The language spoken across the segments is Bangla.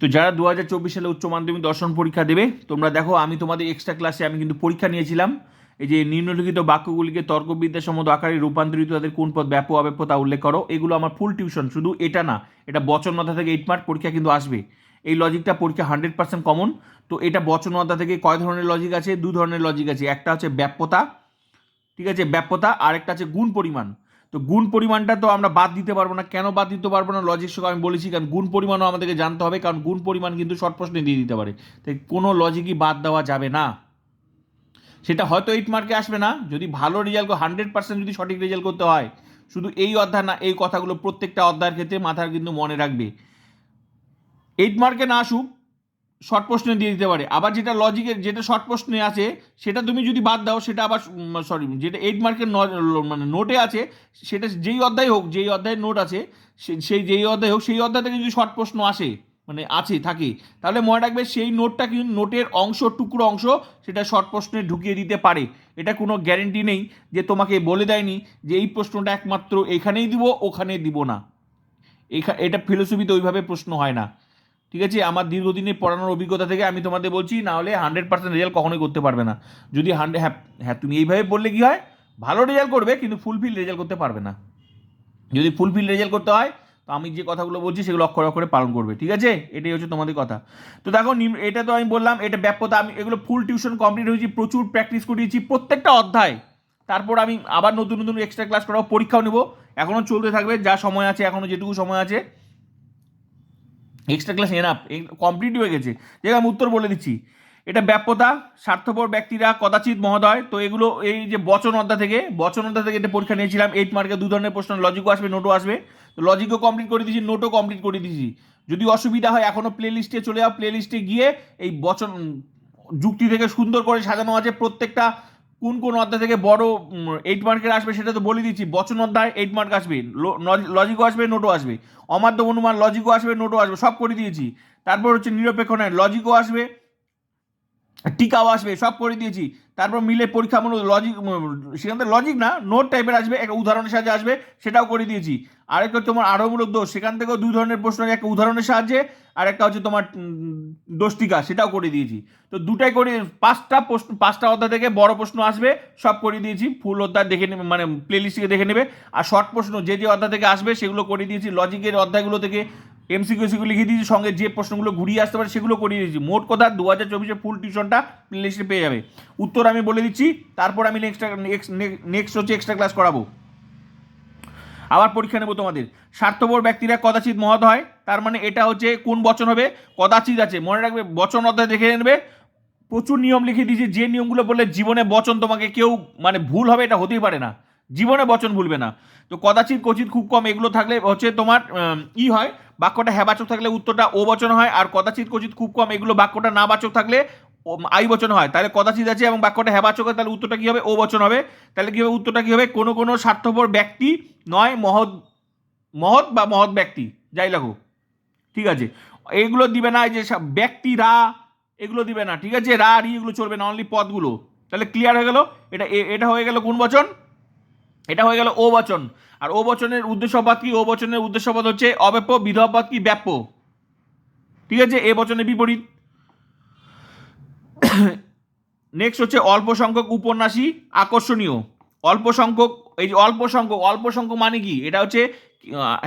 তো যারা দু হাজার চব্বিশ সালে উচ্চ মাধ্যমিক দর্শন পরীক্ষা দেবে, তোমরা দেখো, আমি তোমাদের এক্সট্রা ক্লাসে আমি কিন্তু পরীক্ষা নিয়েছিলাম। এই যে নিম্নলিখিত বাক্যগুলিকে তর্কবিদ্যা সম্মত আকারে রূপান্তরিত তাদের কোন পদ ব্যাপক অব্যাপ্য তা উল্লেখ করো। এগুলো আমার ফুল টিউশন শুধু এটা না, এটা বচন মাথা থেকে এইট মার্ক পরীক্ষা কিন্তু আসবে। এই লজিকটা পরীক্ষা হান্ড্রেড পার্সেন্ট কমন তো এটা বচন মাথা থেকে কয় ধরনের লজিক আছে? দু ধরনের লজিক আছে। একটা হচ্ছে ব্যাপ্যতা, ঠিক আছে? ব্যাপ্যতা আর একটা আছে গুণ পরিমাণ। তো গুণ পরিমাণটা তো আমরা বাদ দিতে পারব না। কেন বাদ দিতে পারব না? লজিক সঙ্গে আমি বলেছি কারণ গুণ পরিমাণও আমাদেরকে জানতে হবে, কারণ গুণ পরিমাণ কিন্তু শর্ট প্রশ্নে দিয়ে দিতে পারে। তাই কোনো লজিকই বাদ দেওয়া যাবে না। সেটা হয়তো এইট মার্কে আসবে না। যদি ভালো রেজাল্ট হান্ড্রেড পার্সেন্ট যদি সঠিক রেজাল্ট করতে হয়, শুধু এই অধ্যায় না, এই কথাগুলো প্রত্যেকটা অধ্যায়ের ক্ষেত্রে মাথার কিন্তু মনে রাখবে। এইট মার্কে না আসুক শর্ট প্রশ্নে দিয়ে দিতে পারে। আবার যেটা লজিকের যেটা শর্ট প্রশ্নে আছে, সেটা তুমি যদি বাদ দাও, সেটা আবার সরি যেটা এইট মার্কের মানে নোটে আছে, সেটা যেই অধ্যায় হোক, যেই অধ্যায়ের নোট আছে সেই যেই অধ্যায় হোক, সেই অধ্যায় থেকে যদি শর্ট প্রশ্ন আসে মানে আছে, থাকে, তাহলে মনে রাখবে সেই নোটটা কিন্তু নোটের অংশ, টুকরো অংশ, সেটা শর্ট প্রশ্নে ঢুকিয়ে দিতে পারে। এটা কোনো গ্যারেন্টি নেই যে তোমাকে বলে দেয়নি যে এই প্রশ্নটা একমাত্র এখানেই দিব, ওখানে দিব না। এটা ফিলোসফিতে ওইভাবে প্রশ্ন হয় না। ঠিক আছে? আমার দীর্ঘদিনের পড়ানোর অভিজ্ঞতা থেকে আমি তোমাদের বলছি না হলে হান্ড্রেড পার্সেন্ট রেজাল্ট কখনোই করতে পারবে না। যদি হান্ড্রেড হ্যাঁ হ্যাঁ তুমি এইভাবে বললে কি হয়? ভালো রেজাল্ট করবে, কিন্তু ফুলফিল রেজাল্ট করতে পারবে না। যদি ফুলফিল রেজাল্ট করতে হয়, তো আমি যে কথাগুলো বলছি, সেগুলো অক্ষর অক্ষরে পালন করবে, ঠিক আছে? এটাই হচ্ছে তোমাদের কথা। তো দেখো এটা তো আমি বললাম, এটা ব্যাপ্যতা আমি এগুলো ফুল টিউশন কমপ্লিট হয়েছি, প্রচুর প্র্যাকটিস করিয়েছি প্রত্যেকটা অধ্যায়। তারপর আমি আবার নতুন নতুন এক্সট্রা ক্লাস করাবো, পরীক্ষাও নেব। এখনও চলতে থাকবে, যা সময় আছে, এখনও যেটুকু সময় আছে এক্সট্রা ক্লাস এনাফ কমপ্লিট হয়ে গেছে। যে আমি উত্তর বলে দিচ্ছি। এটা ব্যাপ্যতা, স্বার্থপর ব্যক্তিরা, কদাচিৎ মহোদয়, তো এগুলো এই যে বচন অধ্যা থেকে, বচন অধ্যা থেকে এটা পরীক্ষা নিয়েছিলাম এইট মার্কে দু ধরনের প্রশ্ন লজিকও আসবে নোটও আসবে। তো লজিকও কমপ্লিট করে দিয়েছি নোটও কমপ্লিট করে দিয়েছি। যদি অসুবিধা হয় এখনও প্লে লিস্টে চলে যাও প্লে লিস্টে গিয়ে এই বচন যুক্তি থেকে সুন্দর করে সাজানো আছে প্রত্যেকটা কোন কোন অধ্যায় থেকে বড় এইট মার্কের আসবে সেটা তো বলে দিচ্ছি। বচন অধ্যায় এইট মার্ক আসবে লজিকও আসবে নোটও আসবে। অমাধ্য অনুমান লজিকও আসবে নোটও আসবে, সব করে দিয়েছি। তারপর হচ্ছে নিরপেক্ষ নয় লজিকও আসবে। টিকাও আসবে, সব করে দিয়েছি। তারপর মিলে পরীক্ষামূলক লজিক সেখান থেকে লজিক না নোট টাইপের আসবে, একটা উদাহরণের সাহায্যে আসবে, সেটাও করে দিয়েছি। আরেকটা তোমার আরোমূলক দোষ, সেখান থেকেও দুই ধরনের প্রশ্ন একটা উদাহরণের সাহায্যে, আর একটা হচ্ছে তোমার দোষ টিকা, সেটাও করে দিয়েছি। তো দুটাই করে, পাঁচটা প্রশ্ন, পাঁচটা অধ্যায় থেকে বড় প্রশ্ন আসবে, সব করে দিয়েছি ফুল অধ্যায় দেখে নেবে মানে প্লে লিস্টে দেখে নেবে। আর শর্ট প্রশ্ন, যে যে অধ্যায় থেকে আসবে, সেগুলো করে দিয়েছি লজিকের অধ্যায়গুলো থেকে এমসিকিউ সিকিউ লিখে দিয়েছি, সঙ্গে যে প্রশ্নগুলো ঘুরিয়ে আসতে পারে সেগুলো করিয়ে দিয়েছি। মোট কথা দু হাজার চব্বিশে ফুল টিউশনটা লিস্টে পেয়ে যাবে। উত্তর আমি বলে দিচ্ছি, তারপর আমি নেক্সট নেক্সট হচ্ছে এক্সট্রা ক্লাস করাবো। আবার পরীক্ষা নেব তোমাদের। স্বার্থপর ব্যক্তিরা কদাচিৎ মহৎ হয়, তার মানে এটা হচ্ছে কোন বচন হবে? কদাচিৎ আছে, মনে রাখবে, বচন অধ্যায় দেখে নেবে। প্রচুর নিয়ম লিখে দিয়েছি, যে নিয়মগুলো বললে জীবনে বচন তোমাকে কেউ মানে ভুল হবে এটা হতেই পারে না। জীবনে বচন ভুলবে না। তো কদাচিৎ কচিত খুব কম এগুলো থাকলে হচ্ছে তোমার ই হয় বাক্যটা হ্যাবাচক থাকলে উত্তরটা ও বচন হয় আর কদাচিৎ কচিত খুব কম এগুলো বাক্যটা না বাচক থাকলে আই বচন হয়। তাহলে কদাচিৎ আছে এবং বাক্যটা হ্যাবাচক হয়, তাহলে উত্তরটা কী হবে? ও বচন হবে। তাহলে কী হবে? উত্তরটা কী হবে? কোনো কোনো স্বার্থপর ব্যক্তি নয়, মহৎ মহৎ বা মহৎ ব্যক্তি। যাই লাগো। ঠিক আছে। এগুলো দিবে না যে সব ব্যক্তিরা এগুলো দিবে না। ঠিক আছে? রা, রি এগুলো চলবে না অনলি পদগুলো। তাহলে ক্লিয়ার হয়ে গেল? এটা এটা হয়ে গেল কোন বচন? এটা হয়ে গেল ও বচন। আর ও বচনের উদ্দেশ্যপদ কি? ও বচনের উদ্দেশ্যপদ হচ্ছে অব্যাপ্য বিধপদ কি? ব্যাপ্য। ঠিক আছে? এ বচনের বিপরীত। নেক্সট হচ্ছে অল্প সংখ্যক উপন্যাসী আকর্ষণীয়। অল্প সংখ্যক, এই যে অল্প সংখ্যক অল্প সংখ্যক মানে কি? এটা হচ্ছে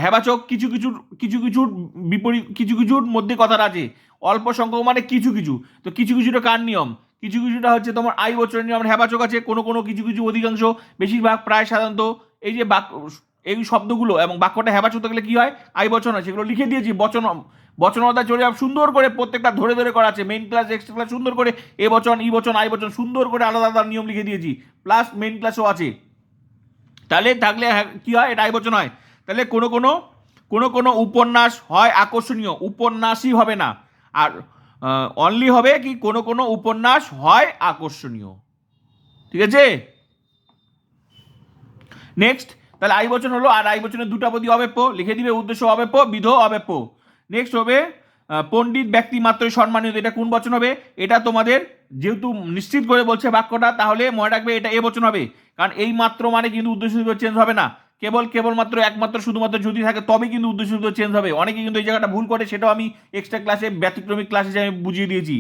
হেবাচক কিছু কিছু কিছু কিছুর বিপরীত, কিছু কিছুর মধ্যে কথাটা আছে অল্প সংখ্যক মানে কিছু কিছু। তো কিছু কিছুটা কার নিয়ম? কিছু কিছুটা হচ্ছে তোমার আই বছরের নিয়ম। হেবাচক আছে কোনো কোনো কিছু কিছু অধিকাংশ, বেশিরভাগ প্রায় সাধারণত এই যে বাক্য এই শব্দগুলো এবং বাক্যটা হেবাচক থাকলে কি হয়? আই বচন হয় সেগুলো লিখে দিয়েছি, বচন বচনতা চলে যাবে সুন্দর করে প্রত্যেকটা ধরে ধরে করা আছে। মেন ক্লাস এক্সট্রা ক্লাস সুন্দর করে এ বচন, ই বচন, আই বচন, সুন্দর করে আলাদা আলাদা নিয়ম লিখে দিয়েছি। প্লাস মেন ক্লাসও আছে। তাহলে থাকলে হ্যাঁ- কি হয়? এটা আই বচন হয়। তাহলে কোনো কোনো কোনো কোনো উপন্যাস হয় আকর্ষণীয়। উপন্যাসই হবে না। আর অনলি হবে কি কোনো কোনো উপন্যাস হয় আকর্ষণীয়। ঠিক আছে? নেক্সট তাহলে আই বচন হলো, আর আই বচনের দুটা পদী অবেপ্য। লিখে দিবে উদ্দেশ্য অবেপ্য, বিধ অবেপ্য। নেক্সট হবে পণ্ডিত ব্যক্তি মাত্রই সম্মানিত, এটা কোন বচন হবে? এটা তোমাদের যেহেতু নিশ্চিত করে বলছে বাক্যটা, তাহলে মনে রাখবে এটা এ বচন হবে। কারণ এই মাত্র মানে কিন্তু উদ্দেশ্য চেঞ্জ হবে না। কেবল, কেবলমাত্র, একমাত্র, শুধুমাত্র যদি থাকে, তবে কিন্তু উদ্দেশ্য চেঞ্জ হবে। অনেকে কিন্তু এই জায়গাটা ভুল করে, সেটাও আমি এক্সট্রা ক্লাসে ব্যতিক্রমিক ক্লাসে আমি বুঝিয়ে দিয়েছি।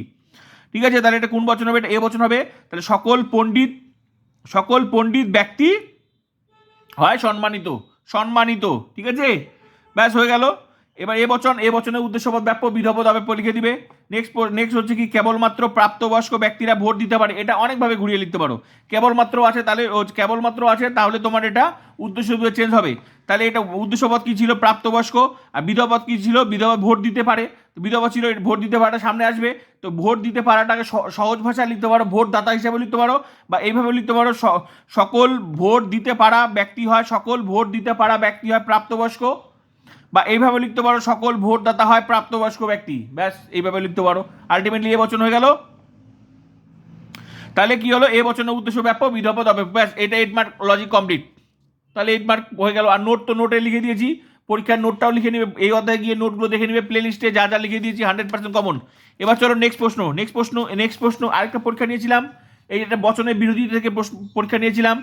ঠিক আছে, তাহলে এটা কোন বচন হবে? এটা এ বচন হবে। তাহলে সকল পণ্ডিত সকল পণ্ডিত ব্যক্তি হয় সম্মানিত সম্মানিত ঠিক আছে? ব্যাস হয়ে গেল। এবার এ বচন, এ বচনের উদ্দেশ্যপদ ব্যাপ্য বিধপদ হবে লিখে দিবে। নেক্সট নেক্সট হচ্ছে কি, কেবলমাত্র প্রাপ্তবয়স্ক ব্যক্তিরা ভোট দিতে পারে। এটা অনেকভাবে ঘুরিয়ে লিখতে পারো। কেবলমাত্র আছে তাহলে কেবলমাত্র আছে, তাহলে তোমার এটা উদ্দেশ্য চেঞ্জ হবে। তাহলে এটা উদ্দেশ্যপদ কী ছিল? প্রাপ্তবয়স্ক। আর বিধপদ কী ছিল? বিধবা ভোট দিতে পারে। বিধবা ছিল ভোট দিতে পারাটা সামনে আসবে। তো ভোট দিতে পারাটাকে সহজ ভাষায় লিখতে পারো। ভোট দাতা হিসাবে লিখতে পারো। বা এইভাবে লিখতে পারো সকল ভোট দিতে পারা ব্যক্তি হয়, সকল ভোট দিতে পারা ব্যক্তি হয় প্রাপ্তবয়স্ক। বা এইভাবে লিখতে পারো, সকল ভোটদাতা হয় প্রাপ্তবয়স্ক ব্যক্তি। ব্যাস, এইভাবে লিখতে পারো। আলটিমেটলি এ বচন হয়ে গেল। তাহলে কি হলো? এ বচনের উদ্দেশ্য ব্যাপক বিধপদ হবে ব্যাস, এটা এইট মার্ক লজিক কমপ্লিট তাহলে এইট মার্ক হয়ে গেল। আর নোট তো নোটে লিখে দিয়েছি। পরীক্ষার নোটটাও লিখে নেবে। এই অধ্যায়ে গিয়ে নোটগুলো দেখে নেবে। প্লে লিস্টে যা যা লিখে দিয়েছি হান্ড্রেড পার্সেন্ট কমন এবার চলো নেক্সট প্রশ্ন। নেক্সট প্রশ্ন নেক্সট প্রশ্ন, আরেকটা পরীক্ষা নিয়েছিলাম। এই একটা বচনের বিরোধী থেকে পরীক্ষা নিয়েছিলাম।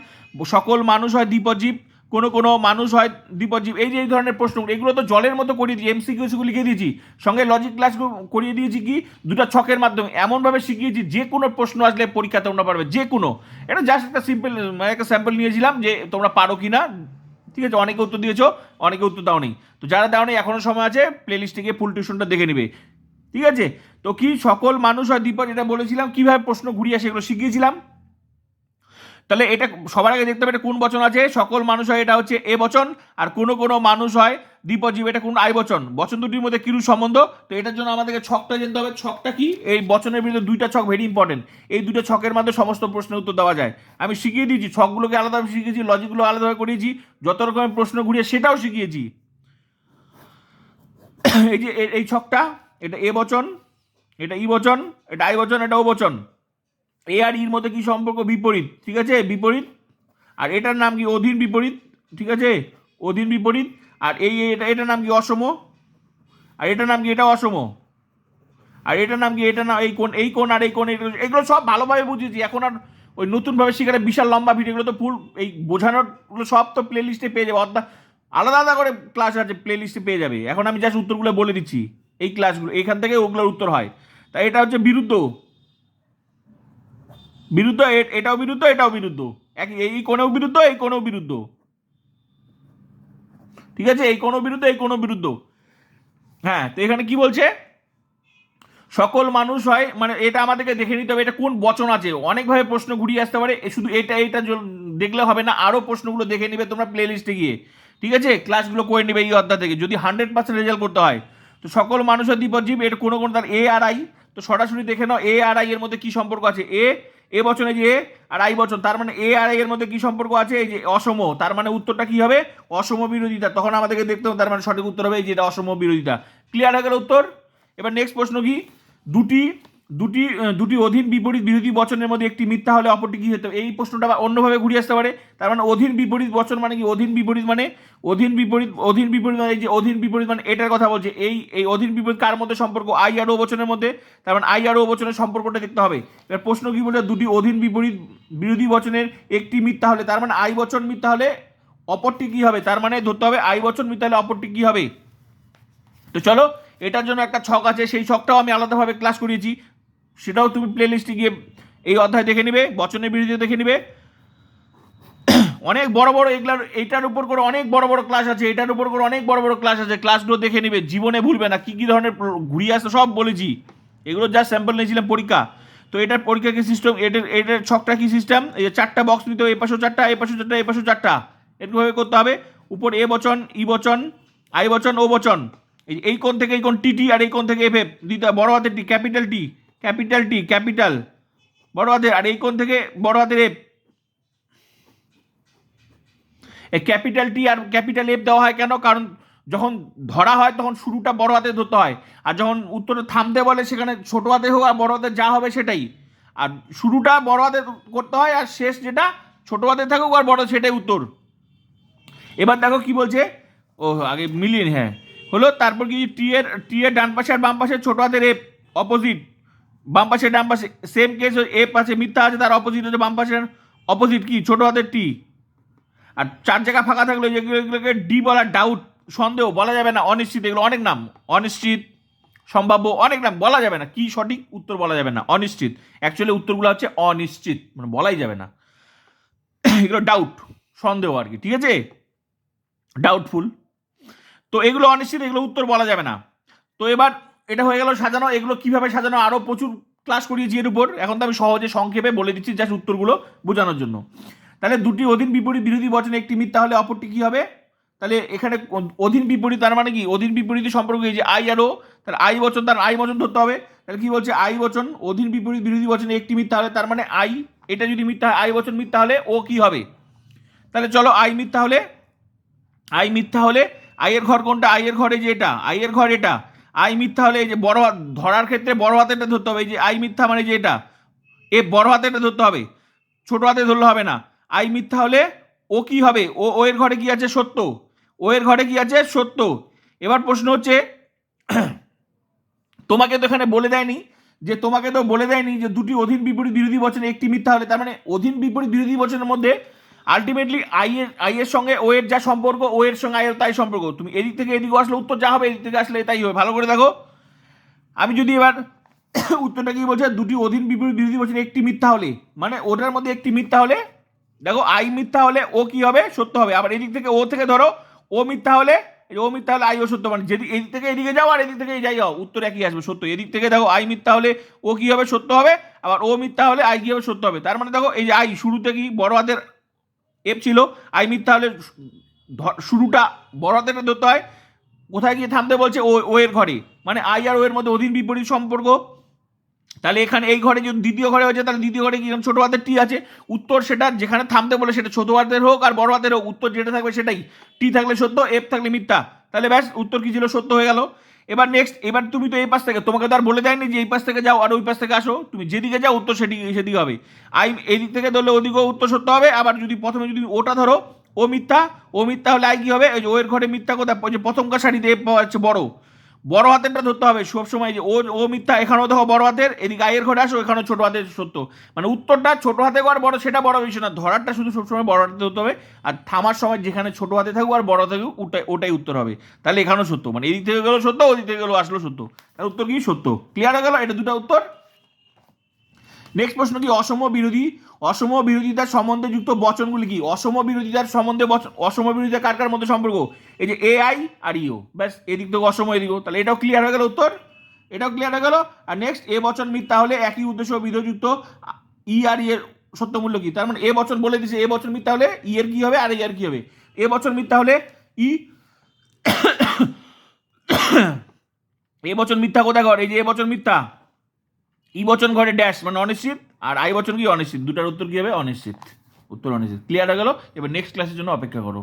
সকল মানুষ হয় দ্বীপজীব কোনো কোনো মানুষ হয় দ্বীপজীব এই যে, এই ধরনের প্রশ্ন, এগুলো তো জলের মতো করিয়ে দিয়েছি এমসিকিউসগুলো লিখে দিয়েছি, সঙ্গে লজিক ক্লাস করিয়ে দিয়েছি কি, দুটো ছকের মাধ্যমে, এমনভাবে শিখিয়েছি, যে কোনো প্রশ্ন আসলে পরীক্ষা তোমরা পারবে, যে কোনো। এটা জাস্ট একটা সিম্পল মানে একটা স্যাম্পল নিয়েছিলাম যে তোমরা পারো কি না ঠিক আছে, অনেকে উত্তর দিয়েছ, অনেকে উত্তর দাও নেই তো যারা দাও নেই এখনও সময় আছে প্লে লিস্টে গিয়ে ফুল টিউশনটা দেখে নেবে। ঠিক আছে? তো কি সকল মানুষ হয় দ্বীপজ এটা বলেছিলাম, কীভাবে প্রশ্ন ঘুরিয়ে সেগুলো শিখিয়েছিলাম। তাহলে এটা সবার আগে দেখতে হবে এটা কোন বচন আছে? সকল মানুষ হয় এটা হচ্ছে এ বচন, আর কোনো কোনো মানুষ হয় দ্বীপজীব এটা কোন আই বচন। বচন দুটির মধ্যে কিরু সম্বন্ধ? তো এটার জন্য আমাদেরকে ছকটা জানতে হবে। ছকটা কি? এই বচনের বিরুদ্ধে দুইটা ছক ভেরি ইম্পর্টেন্ট এই দুটো ছকের মাধ্যমে সমস্ত প্রশ্নের উত্তর দেওয়া যায়। আমি শিখিয়ে দিয়েছি, ছকগুলোকে আলাদাভাবে শিখিয়েছি, লজিকগুলো আলাদাভাবে করিয়েছি, যত রকমের প্রশ্ন ঘুরিয়ে সেটাও শিখিয়েছি। এই যে এই ছকটা, এটা এ বচন, এটা ই বচন, এটা আই বচন, এটা ও বচন। এ আর ইর মধ্যে কি সম্পর্ক? বিপরীত, ঠিক আছে? বিপরীত। আর এটার নাম কি? অধীন বিপরীত, ঠিক আছে? অধীন বিপরীত। আর এই এটা, এটার নাম কি? অসম। আর এটার নাম কি? এটা অসম। আর এটার নাম কি? এটা না, এই কোন এই কোন আর এই কোন এগুলো সব ভালোভাবে বুঝেছি। এখন আর ওই নতুনভাবে শেখার বিশাল লম্বা ভিডিওগুলো তো ফুল এই বোঝানোরগুলো সব তো প্লে লিস্টে পেয়ে যাবে। অর্ধা, আলাদা আলাদা করে ক্লাস আছে প্লে লিস্টে পেয়ে যাবে। এখন আমি জাস্ট উত্তরগুলো বলে দিচ্ছি। এই ক্লাসগুলো এখান থেকে ওগুলোর উত্তর হয়। তাই এটা হচ্ছে বিরুদ্ধ। বিরুদ্ধ এটাও বিরুদ্ধ এটাও বিরুদ্ধ। এক এই কোণেও বিরুদ্ধ, এই কোণেও বিরুদ্ধ। ঠিক আছে? এই কোণেও বিরুদ্ধ, এই কোণেও বিরুদ্ধ। হ্যাঁ তো এখানে কি বলছে? সকল মানুষ হয় মানে এটা আমাদেরকে দেখে নিতে হবে, এটা কোন বচন আছে? অনেকভাবে প্রশ্ন ঘুরিয়ে আসতে পারে শুধু এটা এটা দেখলে হবে না আরও প্রশ্নগুলো দেখে নিবে তোমরা প্লে লিস্টে গিয়ে। ঠিক আছে? ক্লাসগুলো করে নেবে এই অধ্যায় থেকে। যদি হান্ড্রেড পার্সেন্ট রেজাল্ট করতে হয়, তো সকল মানুষের দ্বীপজীব এটা কোনো কোনো তার এ আর আই তো সরাসরি দেখে নাও এ আর আই এর মধ্যে কি সম্পর্ক আছে? এ এ বচনে যে এ আর আই বচন, তার মানে এ আর আই এর মধ্যে কি সম্পর্ক আছে? এই যে অসম, তার মানে উত্তরটা কি হবে? অসম বিরোধিতা। তখন আমাদেরকে দেখতে হবে, তার মানে সঠিক উত্তর হবে এই যে এটা অসম বিরোধিতা। ক্লিয়ার হয়ে গেল উত্তর? এবার নেক্সট প্রশ্ন কি? দুটি দুটি দুটি অধীন বিপরীত বিরোধী বচনের মধ্যে একটি মিথ্যা হলে অপরটি কি হতে? এই প্রশ্নটা অন্যভাবে ঘুরিয়ে আসতে পারে। তার মানে অধীন বিপরীত বচন মানে কি? অধীন বিপরীত মানে অধীন বিপরীত অধীন বিপরীত মানে যে অধীন বিপরীত মানে এটার কথা বলছে। এই এই অধীন বিপরীত কার মধ্যে সম্পর্ক? আই আর ও বচনের মধ্যে। তার মানে আই আর ও বচনের সম্পর্কটা দেখতে হবে। এবার প্রশ্ন কি বলছে দুটি অধীন বিপরীত বিরোধী বচনের একটি মিথ্যা হলে, তার মানে আই বচন মিথ্যা হলে অপরটি কি হবে? তার মানে ধরতে হবে আই বচন মিথ্যা হলে অপরটি কি হবে? তো চলো, এটার জন্য একটা ছক আছে। সেই ছকটাও আমি আলাদাভাবে ক্লাস করিয়েছি। সেটাও তুমি প্লে লিস্টে গিয়ে এই অধ্যায় দেখে নিবে, বচনের বিরুদ্ধে দেখে নিবে। অনেক বড় বড় এগুলার এইটার উপর করে অনেক বড় বড় ক্লাস আছে, এটার উপর করে অনেক বড় বড় ক্লাস আছে ক্লাসগুলো দেখে নিবে, জীবনে ভুলবে না, কী কী ধরনের ঘুরিয়ে আসতে সব বলেছি। এগুলো যা স্যাম্পল নিয়েছিলাম পরীক্ষা। তো এটার পরীক্ষা কি সিস্টেম এটার এটার ছকটা কি সিস্টেম এই যে চারটা বক্স নিতে হবে এই পাশেও চারটা এই পাশেও চারটা এই পাশেও চারটা। এরকমভাবে করতে হবে। উপর এ বচন, ই বচন, আই বচন, ও বচন। এই কোণ থেকে এই কোণ টি টি আর এই কোণ থেকে এফ এফ হবে বড় হাতের T, capital T. Capital T, capital. বড় হাতের, আর এই কোণ থেকে বড় হাতের এফ এই ক্যাপিটাল টি আর ক্যাপিটাল এফ দেওয়া হয় কেন? কারণ যখন ধরা হয় তখন শুরুটা বড় হাতে ধরতে হয়। আর যখন উত্তরে থামতে বলে সেখানে ছোট হাতে হোক আর বড় হাতে যা হবে সেটাই। আর শুরুটা বড় হাতে করতে হয় আর শেষ যেটা ছোট হাতে থাকুক আর বড় সেটাই উত্তর। এবার দেখো কি বলছে। ও, আগে মিলিয়ে হ্যাঁ। হলো তারপর কি টি এর টি এর ডান পাশে আর বাম পাশে ছোট হাতের এফ অপোজিট বাম পাশে ডান পাশে সেম কেস এ পাশে মিথ্যা আছে, তার অপোজিট হচ্ছে বাম পাশের অপোজিট কি? ছোট হাতের টি আর চার জায়গা ফাঁকা থাকলে যেগুলো এগুলোকে ডি বলা ডাউট সন্দেহ, বলা যাবে না, অনিশ্চিত, এগুলো অনেক নাম। অনিশ্চিত, সম্ভাব্য, অনেক নাম, বলা যাবে না। কি সঠিক উত্তর বলা যাবে না, অনিশ্চিত। অ্যাকচুয়ালি উত্তরগুলো হচ্ছে অনিশ্চিত মানে বলাই যাবে না। এগুলো ডাউট সন্দেহ আর কি, ঠিক আছে? ডাউটফুল তো এগুলো অনিশ্চিত, এগুলো উত্তর বলা যাবে না। তো এবার এটা হয়ে গেল সাজানো, এগুলো কীভাবে সাজানো আরও প্রচুর ক্লাস করিয়েছি এর উপর। এখন তো আমি সহজে সংক্ষেপে বলে দিচ্ছি জাস্ট উত্তরগুলো বোঝানোর জন্য। তাহলে দুটি অধীন বিপরীত বিরোধী বচনে, একটি মিথ্যা হলে অপরটি কি হবে? তাহলে এখানে অধীন বিপরীত, তার মানে কি? অধীন বিপরীত সম্পর্ক এই যে আই আর ও তাহলে আই বচন, তার আই বচন ধরতে হবে। তাহলে কি বলছে? আই বচন, অধীন বিপরীত বিরোধী বচনে একটি মিথ্যা হলে তার মানে আই এটা যদি মিথ্যা আই বচন মিথ্যা হলে ও কি হবে? তাহলে চলো আই মিথ্যা হলে আই মিথ্যা হলে আইয়ের ঘর কোনটা? আইয়ের ঘর যে এটা আইয়ের ঘর এটা। আই মিথ্যা হলে এই যে বড় হাত, ধরার ক্ষেত্রে বড় হাতেরটা ধরতে হবে, এই যে আই মিথ্যা মানে যে এটা, এ বড় হাতেরটা ধরতে হবে, ছোট হাতে ধরলে হবে না, আই মিথ্যা হলে ও কি হবে, ও ও এর ঘরে কি আছে, সত্য, ও এর ঘরে কি আছে, সত্য, এবার প্রশ্ন হচ্ছে, তোমাকে তো এখানে বলে দেয়নি, যে তোমাকে তো বলে দেয়নি যে দুটি অধীন বিপরীত বিরোধী বচনে একটি মিথ্যা হলে, তার মানে অধীন বিপরীত বিরোধী বচনের মধ্যে আলটিমেটলি আই এর আই এর সঙ্গে ও এর যা সম্পর্ক ও এর সঙ্গে আই এর তাই সম্পর্ক। তুমি এদিক থেকে এদিকে আসলে উত্তর যা হবে, এদিক থেকে আসলে তাই হবে। ভালো করে দেখো। আমি যদি এবার উত্তরটা কি বলছে? দুটি অধীন বিপরীত বিরোধী বলছেন একটি মিথ্যা হলে। মানে ওটার মধ্যে একটি মিথ্যা হলে, দেখো আই মিথ্যা হলে ও কি হবে? সত্য হবে। আবার এদিক থেকে ও থেকে ধরো ও মিথ্যা হলে ও মিথ্যা হলে আই ও সত্য মানে যেদিক, এদিক থেকে এদিকে যাও আর এদিক থেকে যাই যাও, উত্তর একই আসবে, সত্য। এদিক থেকে দেখো আই মিথ্যা হলে ও কি হবে? সত্য হবে। আবার ও মিথ্যা হলে আই কি হবে? সত্য হবে। তার মানে দেখো, এই যে আই শুরুতে কি বড় হাতের এফ ছিল। আই মিথ তাহলে শুরুটা বড় হাতে ধরতে হয়। কোথায় গিয়ে থামতে বলছে? ও ও এর ঘরে। মানে আই আর ওয়ের মধ্যে অধীন বিপরীত সম্পর্ক। তাহলে এখানে এই ঘরে যদি দ্বিতীয় ঘরে হয়েছে, তাহলে দ্বিতীয় ঘরে কীরকম ছোট হাতের টি আছে? উত্তর সেটা যেখানে থামতে বলে সেটা ছোটো হাতের হোক আর বড় হাতের হোক। উত্তর যেটা থাকবে সেটাই। টি থাকলে সত্য, এফ থাকলে মিথ্যা। তাহলে ব্যাস, উত্তর কি ছিল? সত্য হয়ে গেল। এবার নেক্সট এবার তুমি তো এই পাশ থেকে, তোমাকে তো আর বলে দেয়নি যে এই পাশ থেকে যাও আর ওই পাশ থেকে আসো। তুমি যেদিকে যাও, উত্তর সেটি সেদিকে হবে। আই এদিক দিক থেকে ধরলে ওদিকেও উত্তর সত্য হবে। আবার যদি প্রথমে যদি ওটা ধরো, ও মিথ্যা ও মিথ্যা হলে আই কি হবে? ওই যে ওয়ের ঘরে মিথ্যা কোথায় যে প্রথমকার শাড়িতে পাওয়া যাচ্ছে বড়। বড় হাতেরটা ধরতে হবে সব সময় যে ও ও মিথ্যা, এখানেও দেখো বড় হাতের, এদিকে আয়ের ঘরে আসো, এখানেও ছোট হাতের সত্য। মানে উত্তরটা ছোট হাতে আর বড় সেটা বড় বিষয় না, ধরারটা শুধু সবসময় বড় হাতে ধরতে হবে, আর থামার সময় যেখানে ছোট হাতে থাকুক আর বড় থাকুক, ওটাই ওটাই উত্তর হবে। তাহলে এখানেও সত্য মানে এদিক থেকে গেলো সত্য, ওদিক থেকে গেলো আসলো সত্য। তার উত্তর কি সত্য? ক্লিয়ার হয়ে গেলো? এটা দুটো উত্তর। নেক্সট প্রশ্ন কি? অসম বিরোধী, অসম বিরোধিতার সম্বন্ধে যুক্ত বচনগুলি কি? অসম বিরোধিতার সম্বন্ধে বচন অসম বিরোধিতা কার কার মধ্যে সম্পর্ক? এই যে এ আই আর ইও ব্যাস, এদিক থেকে অসম এদিকেও তাহলে এটাও ক্লিয়ার হয়ে গেল উত্তর? এটাও ক্লিয়ার হয়ে গেল? আর নেক্সট এ বচন মিথ্যা হলে একই উদ্দেশ্য ও বিরোধযুক্ত ই আর ইয়ের এর সত্যমূল্য কি? তার মানে এ বচন বলে দিছে এ বচন মিথ্যা হলে ই এর কি হবে আর ই এর কি হবে? এ বচন মিথ্যা হলে ই এ বচন মিথ্যা কোথায় ঘর এই যে এ বচন মিথ্যা। ই বচন ঘটে ড্যাশ মানে অনিশ্চিত, আর আই বচন কি অনিশ্চিত? দুটার উত্তর কি হবে? অনিশ্চিত। উত্তর অনিশ্চিত। ক্লিয়ার হয়ে গেল? এবার নেক্সট ক্লাসের জন্য অপেক্ষা করো।